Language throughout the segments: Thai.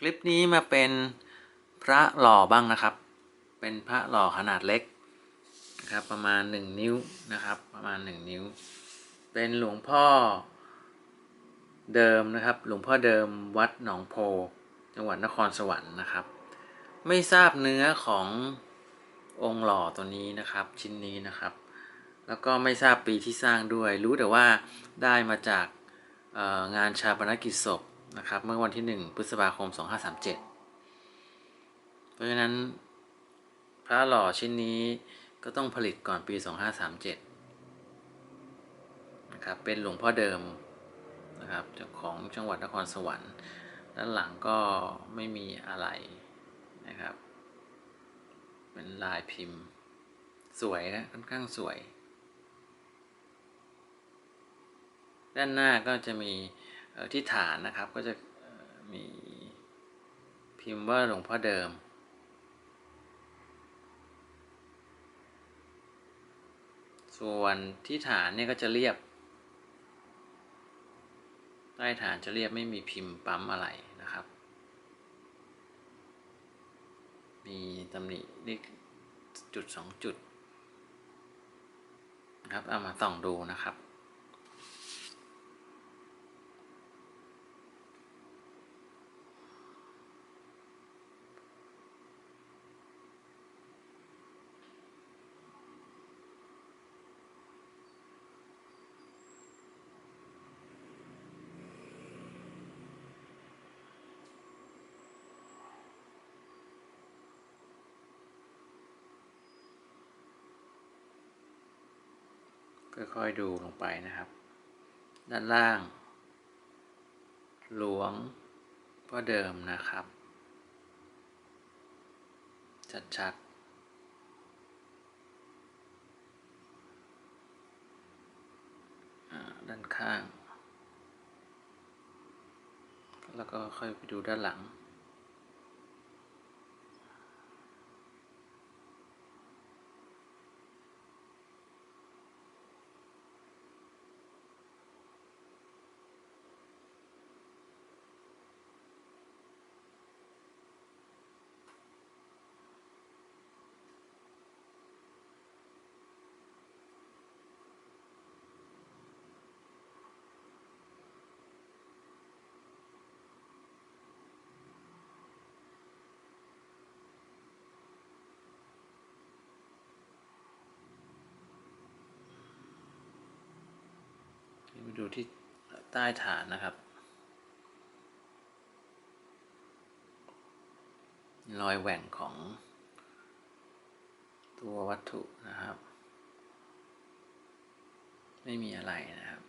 คลิปนี้มาเป็นพระหล่อบ้างนะครับ เป็นพระหล่อขนาดเล็กนะครับ ประมาณ 1 นิ้วนะครับ ประมาณ 1 นิ้ว เป็นหลวงพ่อเดิมนะครับ หลวงพ่อเดิมวัดหนองโพ จังหวัดนครสวรรค์นะครับ ไม่ทราบเนื้อขององค์หล่อตัวนี้นะครับ ชิ้นนี้นะครับ แล้วก็ไม่ทราบปีที่สร้างด้วย รู้แต่ว่าได้มาจากงานชาปนกิจศพ นะครับเมื่อวันที่ 1 พฤษภาคม 2537 เพราะฉะนั้น พระหล่อชิ้นนี้ก็ต้องผลิตก่อนปี 2537 นะครับ เป็นหลวงพ่อเดิมนะครับจากของจังหวัดนครสวรรค์ด้านหลังก็ไม่มีอะไรนะครับ เป็นลายพิมพ์ สวยนะค่อนข้างสวย ด้านหน้าก็จะมี ที่ฐานนะครับก็จะมีพิมพ์ว่าหลวงพ่อเดิม ส่วนที่ฐานเนี่ยก็จะเรียบ ใต้ฐานจะเรียบไม่มีพิมพ์ปั๊มอะไรนะครับ มีตำหนิเลขจุดสองจุดนะครับเอามาส่องดูนะครับ ค่อยๆดูลงไปนะครับ ด้านล่าง หลวงพ่อเดิมนะครับ ชัดๆด้านข้าง แล้วก็ค่อยไปดูด้านหลัง มาดูที่ใต้ฐานนะครับ รอยแหว่งของตัววัตถุนะครับ ไม่มีอะไรนะครับ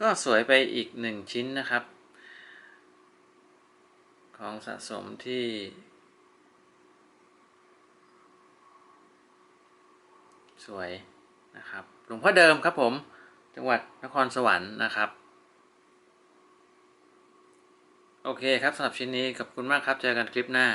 ก็สวยไปอีกหนึ่งชิ้นนะครับ ของสะสมที่สวยนะครับหลวงพ่อเดิมครับผมจังหวัดนครสวรรค์นะครับ โอเคครับสำหรับชิ้นนี้ขอบคุณมากครับ เจอกันคลิปหน้า